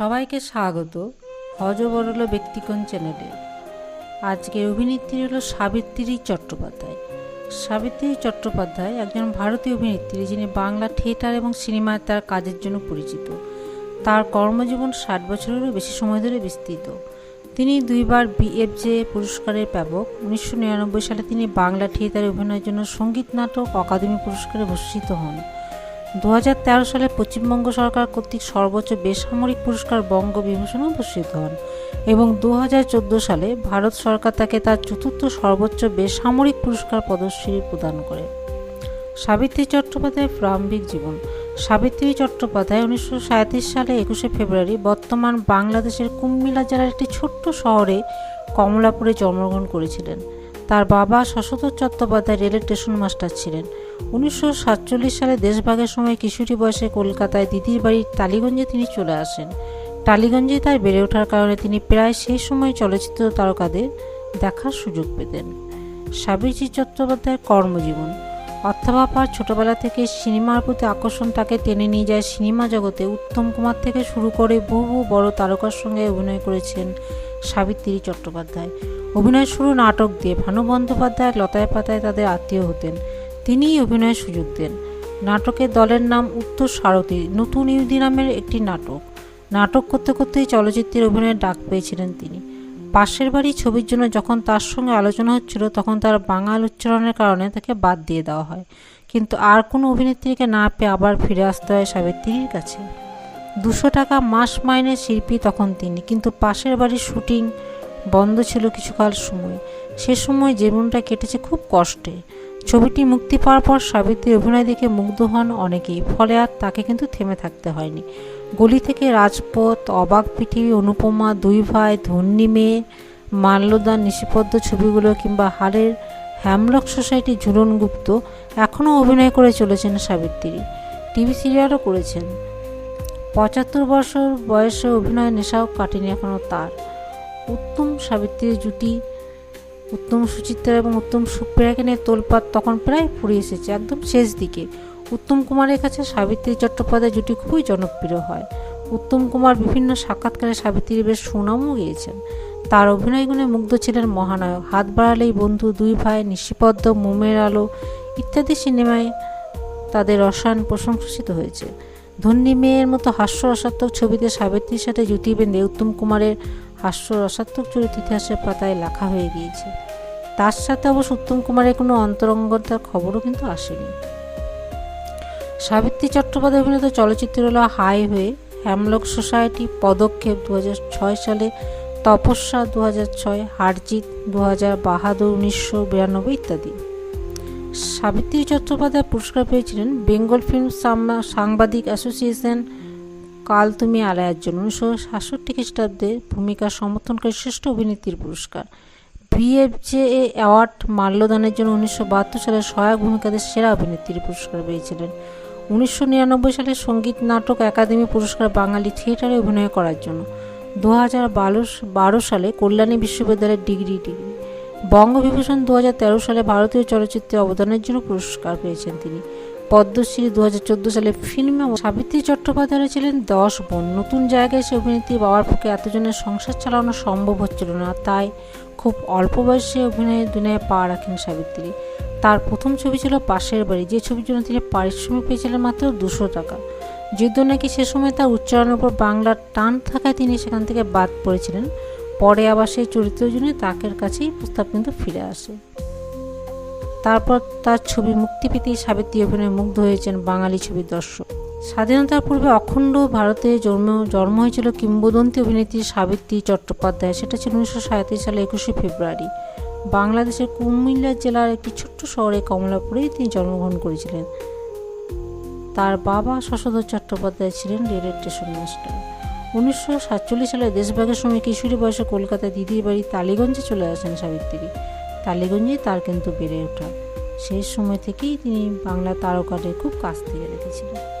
সবাইকে স্বাগত। হজবরল ব্যক্তিকোণ চ্যানেলে আজকের অভিনেত্রী হলো সাবিত্রী চট্টোপাধ্যায়। সাবিত্রী চট্টোপাধ্যায় একজন ভারতীয় অভিনেত্রী যিনি বাংলা থিয়েটার এবং সিনেমায় তার কাজের জন্য পরিচিত। তার কর্মজীবন ষাট বছরেরও বেশি সময় ধরে বিস্তৃত। তিনি দুইবার বিএফজে পুরস্কারের প্রাপক উনিশশো সালে তিনি বাংলা থিয়েটারে অভিনয়ের জন্য সংগীত নাটক অকাদেমি পুরস্কারে ভূষিত হন। দু হাজার তেরো সালে পশ্চিমবঙ্গ সরকার কর্তৃক সর্বোচ্চ বেসামরিক পুরস্কার বঙ্গবিভূষণও ভূষিত হন এবং দু হাজার চোদ্দ সালে ভারত সরকার তাকে তার চতুর্থ সর্বোচ্চ বেসামরিক পুরস্কার পদ্মশ্রী প্রদান করে। সাবিত্রী চট্টোপাধ্যায়ের প্রারম্ভিক জীবন। সাবিত্রী চট্টোপাধ্যায় উনিশশো সালে একুশে ফেব্রুয়ারি বর্তমান বাংলাদেশের কুমিল্লা জেলার একটি ছোট্ট শহরে কমলাপুরে জন্মগ্রহণ করেছিলেন। তার বাবা শশধর চট্টোপাধ্যায় রেলের স্টেশন মাস্টার ছিলেন। উনিশশো সাতচল্লিশ সালে দেশভাগের সময় কিশোরী বয়সে কলকাতায় দিদির বাড়ির টালিগঞ্জে তিনি চলে আসেন। টালিগঞ্জে তার বেড়ে ওঠার কারণে তিনি প্রায় সেই সময় চলচ্চিত্র তারকাদের দেখার সুযোগ পেতেন। সাবিত্রী চট্টোপাধ্যায়ের কর্মজীবন। অর্থাভাবার ছোটবেলা থেকে সিনেমার প্রতি আকর্ষণ তাকে টেনে নিয়ে যায় সিনেমা জগতে। উত্তম কুমার থেকে শুরু করে বহু বহু বড় তারকার সঙ্গে অভিনয় করেছেন সাবিত্রী চট্টোপাধ্যায়। অভিনয় শুরু নাটক দিয়ে ভানু বন্দ্যোপাধ্যায় লতায় পাতায় তাদের আত্মীয় হতেন। তিনিই অভিনয়ের সুযোগ দেন। নাটকের দলের নাম উত্তর সারথী, নতুন ইহুদি নামের একটি নাটক। নাটক করতে করতেই চলচ্চিত্রের অভিনয়ের ডাক পেয়েছিলেন তিনি। পাশের বাড়ি ছবির জন্য যখন তার সঙ্গে আলোচনা হচ্ছিল, তখন তার বাঙাল উচ্চারণের কারণে তাকে বাদ দিয়ে দেওয়া হয়। কিন্তু আর কোনো অভিনেত্রীকে না পেয়ে আবার ফিরে আসতে হয় সাবিত্রীর কাছে। দুশো টাকা মাস মাইনের শিল্পী তখন তিনি, কিন্তু পাশের বাড়ির শুটিং বন্ধ ছিল কিছুকাল সময়। সে সময় জীবনটা কেটেছে খুব কষ্টে। ছবিটি মুক্তি পাওয়ার পর সাবিত্রীর অভিনয় দেখে মুগ্ধ হন অনেকেই, ফলে আর তাকে কিন্তু থেমে থাকতে হয়নি। গলি থেকে রাজপথ, অবাক পৃথিবী অনুপমা, দুই ভাই ধন্যী মেয়ে, মাল্যদান নিশিপদ্ম ছবিগুলো কিংবা হারের হ্যামলক সোসাইটি ঝুলন গুপ্ত এখনও অভিনয় করে চলেছেন সাবিত্রী। টিভি সিরিয়ালও করেছেন। পঁচাত্তর বছর বয়সে অভিনয় নেশাও কাটেনি এখনও তার। উত্তম সাবিত্রীর জুটি উত্তম সুচিত্রা এবং উত্তম সুপ্রিয়াকে নিয়ে তোলপাত তখন প্রায় ফুরিয়ে এসেছে, একদম শেষ দিকে। উত্তম কুমারের কাছে সাবিত্রী চট্টোপাধ্যায় জুটি খুবই জনপ্রিয় হয়। উত্তম কুমার বিভিন্ন সাক্ষাৎকারে সাবিত্রীর বেশ সুনামও গিয়েছেন। তার অভিনয় গুণে মুগ্ধ ছিলেন মহানায়ক। হাত বাড়ালেই বন্ধু, দুই ভাই, নিশিপদ্ম, মোমের আলো ইত্যাদি সিনেমায় তাদের রসায়ন প্রশংসিত হয়েছে। ধন্যী মেয়ের মতো হাস্য রসাত্মক ছবিতে সাবিত্রীর সাথে জুটি বেঁধে উত্তম কুমারের হাস্য রসাত্মক চরিত্র ইতিহাসের পাতায় লেখা হয়ে গিয়েছে। তার সাথে অবশ্য উত্তম কুমারের কোনো অন্তরঙ্গতার খবরও কিন্তু আসেনি। সাবিত্রী চট্টোপাধ্যায় অভিনীত চলচ্চিত্র হলো হাইওয়ে হ্যামলক সোসাইটি, পদক্ষেপ দু হাজার ছয় সালে, তপস্যা দু ছয় হারজিত দু হাজার বাহাদুর উনিশশো বিরানব্বই ইত্যাদি। সাবিত্রী চট্টোপাধ্যায় পুরস্কার পেয়েছিলেন বেঙ্গল ফিল্ম সাংবাদিক অ্যাসোসিয়েশন কাল তুমি আলায়ার জন্য উনিশশো সাতষট্টি খ্রিস্টাব্দে ভূমিকা সমর্থনকারী শ্রেষ্ঠ অভিনেত্রীর পুরস্কার। বিএফজে অ্যাওয়ার্ড মাল্যদানের জন্য উনিশশো বাহাত্তর সালে সহায়ক ভূমিকাতে সেরা অভিনেত্রীর পুরস্কার পেয়েছিলেন। উনিশশো নিরানব্বই সালে সংগীত নাটক একাডেমি পুরস্কার বাঙালি থিয়েটারে অভিনয় করার জন্য। দু হাজার বারো সালে কল্যাণী বিশ্ববিদ্যালয়ের ডিগ্রি ডিগ্রি। বঙ্গবিভূষণ দু হাজার তেরো সালে ভারতীয় চলচ্চিত্রে অবদানের জন্য পুরস্কার পেয়েছেন তিনি। পদ্মশ্রী দু হাজার চোদ্দ সালে ফিল্মে সাবিত্রী চট্টোপাধ্যায় ছিলেন দশ বোন। নতুন জায়গায় সে অভিনেত্রী বাবার পক্ষে এতজনের সংসার চালানো সম্ভব হচ্ছিল না, তাই খুব অল্প বয়সে অভিনয়ের দুনিয়ায় পা রাখেন সাবিত্রী। তার প্রথম ছবি ছিল পাশের বাড়ি, যে ছবির জন্য তিনি পারিশ্রমিক পেয়েছিলেন মাত্র দুশো টাকা। যদিও নাকি সে সময় তার উচ্চারণের উপর বাংলার টান থাকায় তিনি সেখান থেকে বাদ পড়েছিলেন। পরে আবার সেই চরিত্রের জন্য তাকের কাছেই প্রস্তাব কিন্তু ফিরে আসে। তারপর তার ছবি মুক্তি পেতেই সাবিত্রী অভিনয়ে মুগ্ধ হয়েছেন বাঙালি ছবির দর্শক। স্বাধীনতার পূর্বে অখণ্ড ভারতে জন্ম জন্ম হয়েছিল কিংবদন্তি অভিনেত্রী সাবিত্রী চট্টোপাধ্যায়। সেটা ছিল উনিশশো সাঁত্রিশ সালে একুশে ফেব্রুয়ারি। বাংলাদেশের কুমিল্লা জেলার একটি ছোট্ট শহরে কমলাপুরেই তিনি জন্মগ্রহণ করেছিলেন। তার বাবা শশধর চট্টোপাধ্যায় ছিলেন রেলের স্টেশন মাস্টার। উনিশশো সাতচল্লিশ সালে দেশভাগের সময় কিশোরী বয়সে কলকাতায় দিদির বাড়ি টালিগঞ্জে চলে আসেন সাবিত্রী। টালিগঞ্জে তার কিন্তু বেড়ে ওঠা। সেই সময় থেকেই তিনি বাংলা তারকাদের খুব কাছ থেকে রেখেছিলেন